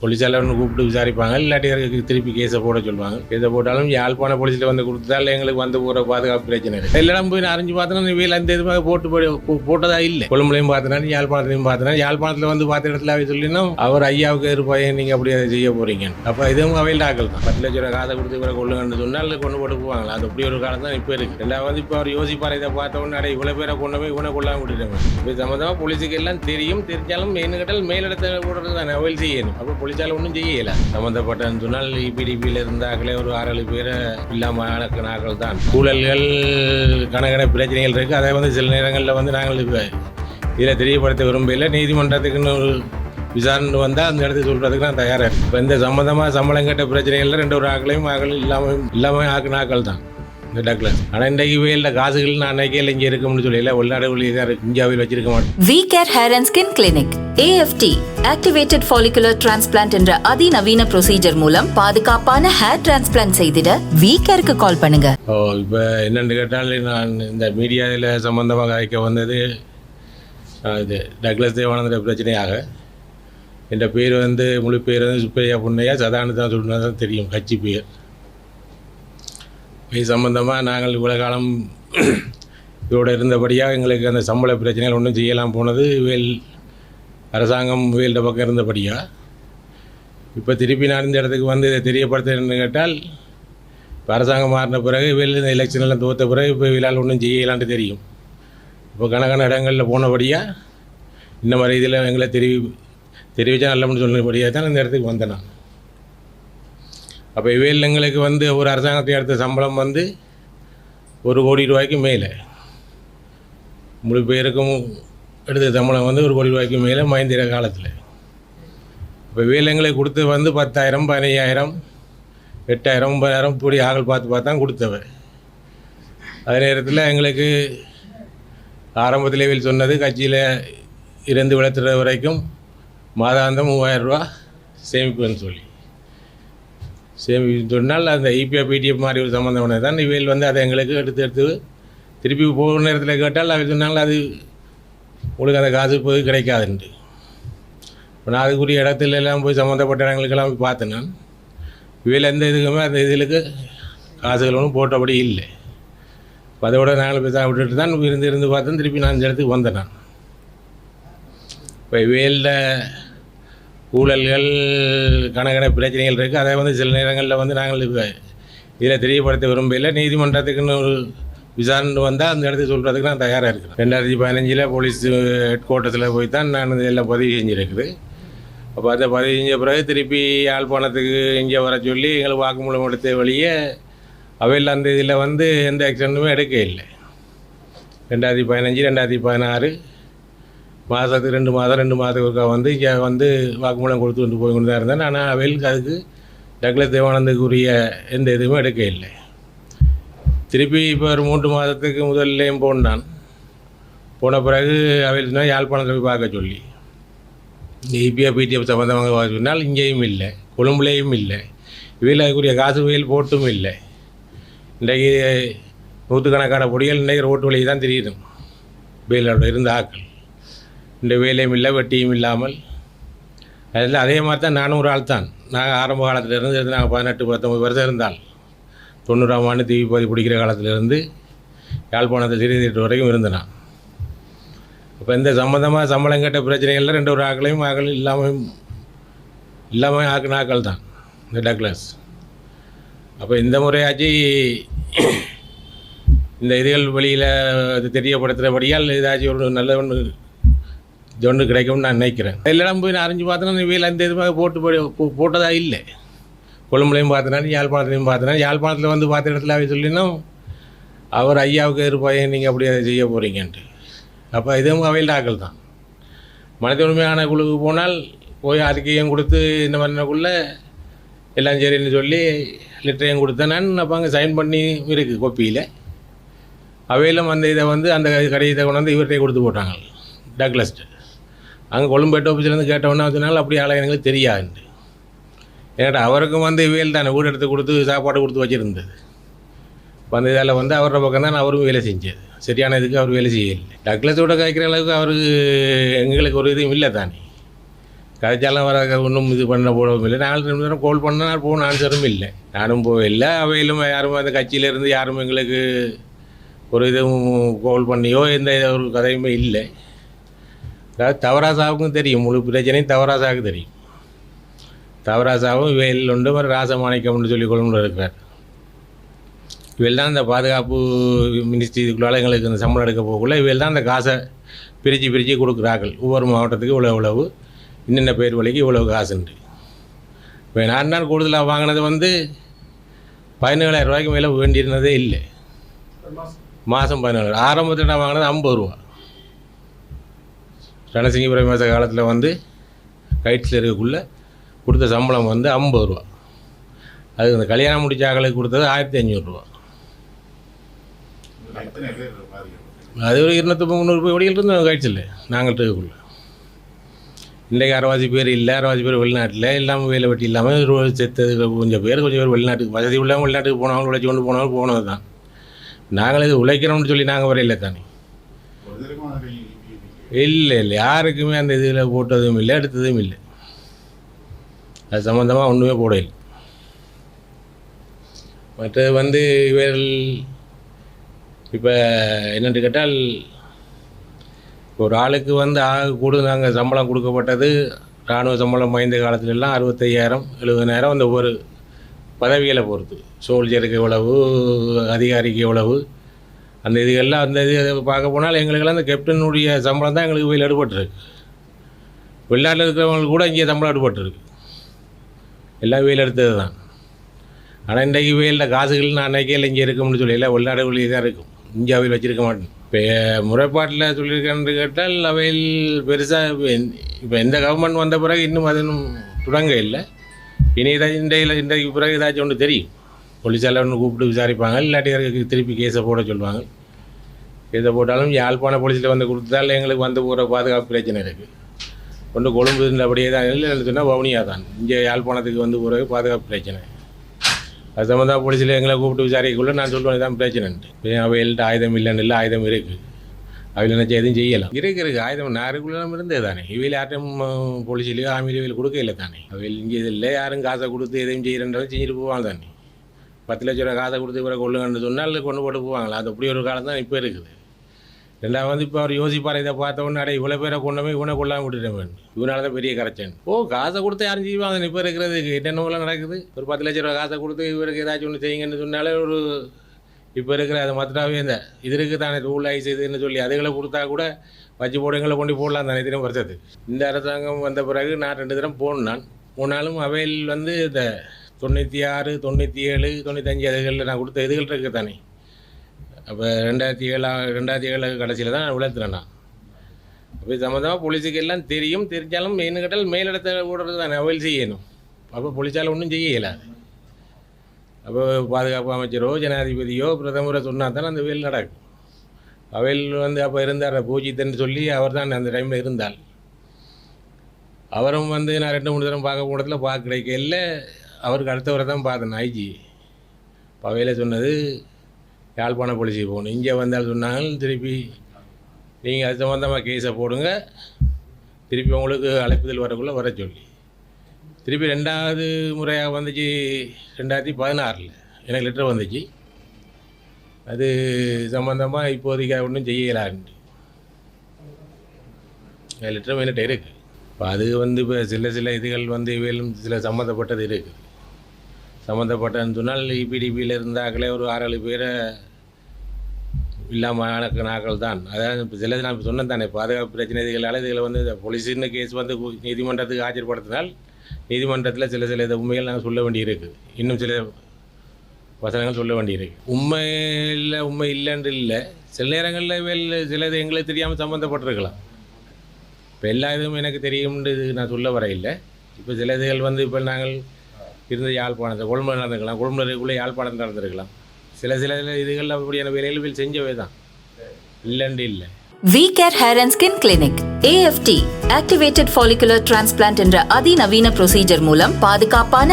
போலீஸால ஒன்று கூப்பிட்டு விசாரிப்பாங்க. இல்லாட்டி திருப்பி கேஸை போட சொல்லுவாங்க. கேஸை போட்டாலும் யாழ்ப்பாண போலீஸில் வந்து கொடுத்தாலும் எங்களுக்கு வந்து போகிற பாதுகாப்பு பிரச்சனை இல்லை எல்லாம் போய் நான் அறிஞ்சு பார்த்தோன்னா வேலை அந்த இதுமாக போட்டு போய் போட்டதா இல்லை. கொழும்புலையும் பார்த்தனாலும் யாழ்ப்பாணத்துலையும் பார்த்தனா யாழ்ப்பாணத்தில் வந்து பார்த்த இடத்துல அவை சொல்லினா அவர் ஐயாவுக்கு இருப்பாய் நீங்கள் அப்படி அதை செய்ய போறீங்க. அப்போ இதுவும் அவையில் ஆக்கல் தான். பத்து லட்சம் காதை கொடுத்து இவரை கொள்ளுங்கன்னு சொன்னால் கொண்டு போட்டு போவாங்களா? அது அப்படி ஒரு காலம் தான் இப்போ இருக்குது எல்லாம் வந்து இப்போ அவர் யோசிப்பார் இதை பார்த்த உடனே அடே இவ்வளோ பேரை கொண்டு போய் இவனை கொள்ளாமல் விட்டுட்டாங்க இது சம்மந்தமாக போலீஸுக்கு எல்லாம் தெரியும். தெரிஞ்சாலும் என்ன கேட்டால் மேலிடத்தை போடுறது தான் அவையில் செய்யணும். அப்போ போலீஸால் ஒன்றும் செய்யல. சம்மந்தப்பட்டன்னு சொன்னால் E இபிடிபியில் இருந்தாங்களே ஒரு ஆறு ஏழு பேரை இல்லாமல் ஆக்கள் தான் சூழல்கள் கணக்கண பிரச்சனைகள் இருக்குது அதை வந்து சில நேரங்களில் வந்து நாங்கள் இதில் தெரியப்படுத்த விரும்பல நீதிமன்றத்துக்குன்னு ஒரு விசாரணை வந்தால் அந்த இடத்துக்கு சொல்கிறதுக்கு நான் தயாராக இருக்கேன். இப்போ இந்த சம்மந்தமாக சம்பளம் கேட்ட பிரச்சனைகளில் ரெண்டு ஒரு ஆக்களையும் ஆக்கள் இல்லாமல் இல்லாமல் ஆக்கின ஆக்கள் தான் டக்ளஸ் ஆனால் இன்றைக்கு வேலில் காசுகள் நான் அன்னைக்கே இங்கே இருக்கும்னு சொல்லல. வெளிநாடு வெளியே தான் இந்தியாவில் வச்சிருக்க மாட்டேன். V care hair and skin clinic AFT activated follicular transplant என்ற அதிநவீன ப்ரொசீஜர் மூலம் பாதுகாப்பான ஹேர் டிரான்ஸ்பிளான்ட் செய்திட வி கேருக்கு கால் பண்ணுங்க. ஓ இப்போ என்னென்னு கேட்டால் நான் இந்த மீடியாவில் சம்மந்தமாக அழைக்க வந்தது இது டக்ளஸ் தேவானந்த பிரச்சனையாக. என் பேர் வந்து முழு பேர் வந்து சுப்பையா புண்ணையா சதானு தான் சொன்னா தான் தெரியும் கட்சி பேர். இது சம்பந்தமாக நாங்கள் இவ்வளோ காலம் இதோட இருந்தபடியாக எங்களுக்கு அந்த சம்பள பிரச்சனைகள் ஒன்றும் செய்யலாம் போனது வேல் அரசாங்கம் வேல்ட பக்கம் இருந்தபடியாக இப்போ திருப்பி நான் இந்த இடத்துக்கு வந்து இதை தெரியப்படுத்துறேன்னு கேட்டால் இப்போ அரசாங்கம் மாறின பிறகு வெளியில் இந்த எலெக்ஷன் எல்லாம் தோற்ற பிறகு இப்போ இவளால் ஒன்றும் செய்யலான்ட்டு தெரியும். இப்போ கணக்கான இடங்களில் போனபடியாக இந்த மாதிரி இதில் எங்களை தெரிவி தெரிவித்தா நல்லம்னு சொன்னபடியாக தான் இந்த இடத்துக்கு வந்தேன் நான். அப்போ இவையில் எங்களுக்கு வந்து ஒரு அரசாங்கத்தை எடுத்த சம்பளம் வந்து ஒரு கோடி ரூபாய்க்கு மேலே. முழு பேருக்கும் எடுத்த சம்பளம் வந்து ஒரு கோடி ரூபாய்க்கு மேலே மைந்திர காலத்தில். இப்போ வேலைங்களுக்கு கொடுத்து வந்து பத்தாயிரம் பதினையாயிரம் எட்டாயிரம் ஒன்பதாயிரம் இப்படி ஆகல் பார்த்து பார்த்து தான் கொடுத்தவ அதே நேரத்தில் எங்களுக்கு ஆரம்பத்தில் இவள் சொன்னது கட்சியில் இருந்து விளத்துற வரைக்கும் மாதாந்தம் மூவாயிரம் ரூபா சேமிப்புன்னு சொல்லி. சேமிப்பு சொன்னால் அந்த E இபிஎஃப் பிடிஎஃப் மாதிரி ஒரு சம்மந்தமான தான் இவையில் வந்து அதை எங்களுக்கு எடுத்து எடுத்து திருப்பி போகிற நேரத்தில் கேட்டால் அவர் சொன்னால் அது உங்களுக்கு அந்த காசு போய் கிடைக்காதுண்டு இப்போ நான் அதுக்குரிய இடத்துல எல்லாம் போய் சம்மந்தப்பட்ட இடங்களுக்கெல்லாம் போய் பார்த்தேன் நான். இவையில் எந்த இதுக்குமே அந்த இதுகளுக்கு காசுகள் ஒன்றும் போட்டபடி இல்லை. அதை அதோட நாங்கள் பேச விட்டுட்டு தான் இருந்து இருந்து பார்த்தேன். திருப்பி நான் இந்த இடத்துக்கு வந்தேன் நான். இப்போ இவையில் ஊழல்கள் கணக்கண பிரச்சனைகள் இருக்குது அதை வந்து சில நேரங்களில் வந்து நாங்கள் இதில் தெரியப்படுத்த விரும்பல நீதிமன்றத்துக்குன்னு ஒரு விசாரணை வந்தால் அந்த இடத்துக்கு சொல்கிறதுக்கு நான் தயாராக இருக்கிறேன் ரெண்டாயிரத்தி பதினஞ்சில் போலீஸ் ஹெட் குவார்ட்டர்ஸில் போய் தான் நான் இதெல்லாம் பதிவு செஞ்சுருக்குது. அப்போ அதை பதிவு செஞ்ச பிறகு திருப்பி யாழ்ப்பாணத்துக்கு இங்கே வர சொல்லி எங்களுக்கு வாக்குமூலம் எடுத்த வழியே அவையில் அந்த இதில் வந்து எந்த ஆக்ஷனுமே எடுக்க இல்லை ரெண்டாயிரத்தி பதினஞ்சு ரெண்டாயிரத்தி பதினாறு மாதத்துக்கு ரெண்டு மாதம் ரெண்டு மாதத்துக்கு ஒருக்கா வந்து இங்கே வந்து வாக்குமூலம் கொடுத்து கொண்டு போய் கொண்டு தான் இருந்தேன். ஆனால் அவைகளுக்கு அதுக்கு டக்ளஸ் தேவானந்துக்குரிய எந்த இதுவுமே எடுக்க இல்லை. திருப்பி இப்போ ஒரு மூன்று மாதத்துக்கு முதல்லையும் போனான். போன பிறகு அவையில் தான் யாழ்ப்பாணத்தில் போய் பார்க்க சொல்லி. இந்த பிடிஎஃப் சம்மந்தமாக சொன்னால் இங்கேயும் இல்லை கொழும்புலேயும் இல்லை. இவையில் அதுக்குரிய காசு வயல் போட்டும் இல்லை. இன்றைக்கு நூற்றுக்கணக்கான பொடிகள் இன்றைக்கு ரோட்டு வழி தான் தெரியுது. வெயிலோட இருந்த ஆக்கள். இந்த வேலையும் இல்லை வெட்டியும் இல்லாமல். அதில் அதே மாதிரி தான் நானும் ஒரு ஆள் தான் நாங்கள் ஆரம்ப காலத்தில் இருந்து நாங்கள் பதினெட்டு பத்தொம்பது வருஷம் இருந்தால் தொண்ணூறாம் ஆண்டு தீவி பிடிக்கிற காலத்திலிருந்து யாழ்ப்பாணத்தில் திருநீட்டு வரைக்கும் இருந்தேன் இப்போ இந்த சம்மந்தமாக சம்பளம் கேட்ட பிரச்சனைகளில் ரெண்டு ஒரு ஆக்களையும் ஆக்கள் இல்லாமல் இல்லாமல் ஆக்கின ஆக்கள் தான். இந்த டக்ளஸ். அப்போ இந்த முறையாச்சு இந்த இதுகள் வெளியில் அது தெரியப்படுத்துகிறபடியால் ஏதாச்சும் ஒரு நல்ல ஒன்று தொண்டு கிடைக்கும்னு நான் நினைக்கிறேன் எல்லாம் போய் நான் அறிஞ்சு பார்த்தேன்னா இவையில் அந்த இதுவாக போட்டு போய் போட்டதாக போட்டதா இல்லை கொழும்புலையும் பார்த்தினாரு யாழ்ப்பாணத்துலையும் பார்த்தேன் யாழ்ப்பாணத்தில் வந்து பார்த்த இடத்துல அவை சொல்லினோம் அவர் ஐயாவுக்கு இருப்பாய் நீங்கள் அப்படி அதை செய்ய போகிறீங்கன்ட்டு அப்போ இதுவும் அவையில் ஆக்கள் தான் மனித உரிமையான குழுவுக்கு போனால் போய் அறிக்கையும் கொடுத்து இந்த மாதிரினக்குள்ளே எல்லாம் சரின்னு சொல்லி லெட்டரையும் கொடுத்தேன் அப்போ அங்கே சைன் பண்ணி இருக்குது கோப்பியில் அவையிலும் அந்த இதை வந்து அந்த கடிதத்தை கொண்டு வந்து இவர்கிட்ட கொடுத்து போட்டாங்க டக்லஸ்ட்டு அங்கே கொழும்பேட்டை ஆஃபீஸ்லேருந்து கேட்டவொன்னே அதனால அப்படி ஆளை எங்களுக்கு தெரியாது ஏன்னா அவருக்கும் வந்து வேல் தானே வீடு எடுத்து கொடுத்து சாப்பாடு கொடுத்து வச்சுருந்தது. வந்த அந்த இதில் வந்து அவரோட பக்கம் தான் அவரும் வேலை செஞ்சது. சரியான இதுக்கு அவர் வேலை செய்யலை டக்லஸோட காய்க்கிற அளவுக்கு அவருக்கு எங்களுக்கு ஒரு இதுவும் இல்லை தானே. கதைச்சாலும் வர ஒன்றும் இது பண்ண போடவும் இல்லை. நாலு ரெண்டு நேரம் கால் பண்ணால் போகணும் ஆன்சரும் இல்லை. நானும் போகவில்லை. அவையிலும் யாரும் அந்த கட்சியிலேருந்து யாரும் எங்களுக்கு ஒரு இதுவும் கால் பண்ணியோ எந்த ஒரு கதையுமே இல்லை. அதாவது தவராசாவுக்கும் தெரியும். முழு பிரச்சனையும் தவராசாவுக்கு தெரியும். தவராசாவும் இவையில் உண்டு மாதிரி ராசமாணிக்கம்னு சொல்லி கொண்டு இருக்கிறார். இவையில் தான் இந்த பாதுகாப்பு மினிஸ்ட்ரி இதுக்குள்ளால எங்களுக்கு இந்த சம்பளம் எடுக்க போகக்குள்ள இவையில் தான் அந்த காசை பிரித்து பிரித்து கொடுக்குறார்கள். ஒவ்வொரு மாவட்டத்துக்கு இவ்வளோ இவ்வளவு இன்னென்ன பேர் வழிக்கு இவ்வளவு காசுண்டு இப்போ நான் தான் கூடுதலாக வாங்கினது வந்து பதினேழாயிரம் ரூபாய்க்கு மேலே வேண்டியிருந்ததே இல்லை. மாதம் பதினேழு ஆரம்பத்தில் நான் வாங்கினது ஐம்பது ரூபா. ரணசிங்கபுரம் மாத காலத்தில் வந்து கைட்ஸில் இருக்கக்குள்ள கொடுத்த சம்பளம் வந்து ஐம்பது ரூபா. அது இந்த கல்யாணம் முடிச்ச ஆகளுக்கு கொடுத்தது ஆயிரத்தி அஞ்சூறுரூவா அது ஒரு இருநூத்தி முந்நூறு ரூபாய் வழியில் இருந்தோம் கைட்ஸில் நாங்கள் இருக்கக்குள்ள. இன்றைக்கு அரைவாசி பேர் இல்லை அரைவாசி பேர் வெளிநாட்டில் இல்லாமல் வேலை வெட்டி இல்லாமல் செத்தது கொஞ்சம் பேர் கொஞ்சம் பேர் வெளிநாட்டுக்கு வசதி உள்ளவங்க வெளிநாட்டுக்கு போனவங்க உழைச்சி கொண்டு போனவங்க போனது தான் நாங்கள் இது உழைக்கிறோம்னு சொல்லி நாங்கள் வரையில தானே. இல்லை இல்லை. யாருக்குமே அந்த இதில் போட்டதும் இல்லை எடுத்ததும் இல்லை. அது சம்மந்தமாக ஒன்றுமே போடல. மற்றது வந்து இவர்கள் இப்போ என்னென்று கேட்டால் ஒரு ஆளுக்கு வந்து ஆக கூட நாங்கள் சம்பளம் கொடுக்கப்பட்டது. இராணுவ சம்பளம் வாய்ந்த காலத்துலலாம் அறுபத்தையாயிரம் எழுபதாயிரம் அந்த ஒரு பதவிகளை பொறுத்து சோல்ஜருக்கு எவ்வளவு அதிகாரிக்கு எவ்வளவு அந்த இதுகள்லாம் அந்த இது பார்க்க போனால் எங்களுக்கெல்லாம் அந்த கேப்டனுடைய சம்பளம் தான் எங்களுக்கு வெயில் அடுபட்டுருக்கு வெளிநாட்டில் இருக்கிறவங்களுக்கு கூட இங்கே சம்பளம் அடுபட்டுருக்கு எல்லாம் வெயில் எடுத்தது தான். ஆனால் இன்றைக்கு வெயிலில் காசுகள் நான் அன்றைக்கே இங்கே இருக்கும்னு சொல்லி எல்லாம் வெளிநாடுகளில் தான் இருக்கும். இந்தியாவில் வச்சிருக்க மாட்டேன். இப்போ முறைப்பாட்டில் சொல்லியிருக்கேன்னு கேட்டால் அவையில் பெருசாக இப்போ எந்த கவர்மெண்ட் வந்த பிறகு இன்னும் அது தொடங்க இல்லை. இனி இதை இன்றையில் இன்றைக்கு பிறகு ஏதாச்சும் ஒன்று தெரியும். போலீஸால் ஒன்று கூப்பிட்டு விசாரிப்பாங்க இல்லாட்டி திருப்பி கேஸை போட சொல்லுவாங்க. கேஸை போட்டாலும் யாழ்ப்பாண போலீஸில் வந்து கொடுத்தால் எங்களுக்கு வந்து போகிற பாதுகாப்பு பிரச்சனை இருக்குது ஒன்று கொழும்பு அப்படியே தான் இல்லை சொன்னால் வவுனியா தான். இங்கே யாழ்ப்பாணத்துக்கு வந்து போகிற பாதுகாப்பு பிரச்சனை. அது சம்மந்தமாக போலீஸில் எங்களை கூப்பிட்டு விசாரிக்கக்குள்ள நான் சொல்லுவேன் தான் பிரச்சனைன்ட்டு இப்போ ஆயுதம் இல்லைன்னு இல்லை ஆயுதம் இருக்குது அவையில் நினச்சி எதுவும் செய்யலாம். இருக்கு இருக்கு. ஆயுதம் நாருக்குள்ள இருந்தே தானே. இவையில் யார்ட்டும் போலீஸ்லேயோ ஆமிலேயோ இவையில் கொடுக்க இல்லை தானே. அவையில் இங்கே இல்லை. யாரும் காசை கொடுத்து எதையும் செய்கிறன்றதை செஞ்சுட்டு போவாங்க தானே. பத்து லட்ச ரூபா காசை கொடுத்து இவரை கொள்ளுங்கன்னு சொன்னால் கொண்டு போட்டு போவாங்களா? அது அப்படி ஒரு காலம் தான் இப்போ இருக்குது. ரெண்டாவது வந்து இப்போ அவர் யோசிப்பார் இதை பார்த்த உடனே இவ்வளோ பேரை கொண்டமே இவனை கொள்ளாமல் விட்டுட்டேன் இவனால தான் பெரிய கரைச்சன். ஓ காசை கொடுத்து யாரும் செய்வாங்க? இப்போ இருக்கிறதுக்கு என்னென்னலாம் நடக்குது? ஒரு பத்து லட்ச ரூபா காசை கொடுத்து இவருக்கு ஏதாச்சும் ஒன்று செய்யுங்கன்னு சொன்னாலே ஒரு இப்போ இருக்கிற அது மற்றாவே இந்த இது இருக்குது தானே ரூல் ஆகி இதுன்னு சொல்லி அதுகளை கொடுத்தா கூட வச்சு போடுங்களை கொண்டு போடலாம் தானே தினம் வருஷத்துக்கு. இந்த அரசாங்கம் வந்த பிறகு நான் ரெண்டு தினம் போனான் நான். போனாலும் அவையில் வந்து இந்த தொண்ணூற்றி ஆறு தொண்ணூற்றி ஏழு தொண்ணூத்தஞ்சு அதுகளில் நான் கொடுத்த இதுகள் இருக்குது தானே. அப்போ ரெண்டாயிரத்தி ஏழா ரெண்டாயிரத்தி ஏழு கடைசியில் தான் நான் விளத்துறேன் நான் அப்போ சம்மந்தமாக போலீஸுக்கு எல்லாம் தெரியும் தெரிஞ்சாலும் என்ன கேட்டால் மேலிடத்தை ஓடுறது தானே அவையில் செய்யணும். அப்போ போலீஸால் ஒன்றும் செய்ய இயலாது அப்போ பாதுகாப்பு அமைச்சரோ ஜனாதிபதியோ பிரதமரோ சொன்னால் தானே அந்த வேல் நடக்கும். அவையில் வந்து அப்போ இருந்தார் பூஜித்தன்னு சொல்லி அவர் தான் அந்த டைமில் இருந்தால் அவரும் வந்து நான் ரெண்டு மூணு தரம் பார்க்க போனதில் பார்க்க கிடைக்கல. அவருக்கு அடுத்தவரை தான் பார்த்தேன் ஐஜி பவையில் சொன்னது யாழ்ப்பாண போலீஸுக்கு போகணும். இங்கே வந்தால் சொன்னாலும் திருப்பி நீங்கள் அது சம்மந்தமாக கேஸை போடுங்க. திருப்பி உங்களுக்கு அழைப்புதல் வரக்குள்ளே வர சொல்லி. திருப்பி ரெண்டாவது முறையாக வந்துச்சு ரெண்டாயிரத்தி பதினாறில். எனக்கு லெட்டர் வந்துச்சு. அது சம்மந்தமாக இப்போதைக்கு ஒன்றும் செய்யலான்ட்டு லெட்டர் என்கிட்ட இருக்குது இப்போ அது வந்து இப்போ சில சில இதுகள் வந்து இவையிலும் சில சம்மந்தப்பட்டது இருக்குது சம்மந்தப்பட்டன்னு சொன்னால் இபிடிபியில் இருந்தாக்களே ஒரு ஆறு ஏழு பேரை இல்லாமல் நாக்கள் தான் அதாவது இப்போ சில நான் இப்போ சொன்னேன் தானே பாதுகாப்பு பிரச்சனை இதில் வந்து இந்த போலீஸுன்னு கேஸ் வந்து நீதிமன்றத்துக்கு ஆஜர்படுத்தினால் நீதிமன்றத்தில் சில சில இது உண்மைகள் நாங்கள் சொல்ல வேண்டியிருக்கு. இன்னும் சில வசனங்கள் சொல்ல வேண்டியிருக்கு. உண்மை இல்லை உண்மை இல்லைன்று இல்லை. சில நேரங்களில் வேல் சிலது எங்களுக்கு தெரியாமல் சம்மந்தப்பட்டிருக்கலாம் இப்போ எல்லா இதுவும் எனக்கு தெரியும்ன்றது நான் சொல்ல வர இல்லை. இப்போ சில இதுகள் வந்து இப்போ நாங்கள் இருந்த யாழ்ப்பாணத்தை கொழும்பு நடந்திருக்கலாம் கொழும்புக்குள்ளே யாழ்ப்பாணம் நடந்திருக்கலாம். சில சில இதுகளில் அப்படியான வேலைகள் செஞ்சவே தான். இல்லைன்னு இல்லை. We care hair and skin clinic AFT activated follicular transplant என்ற அதிநவீன ப்ரொசீஜர் மூலம் பாதுகாப்பான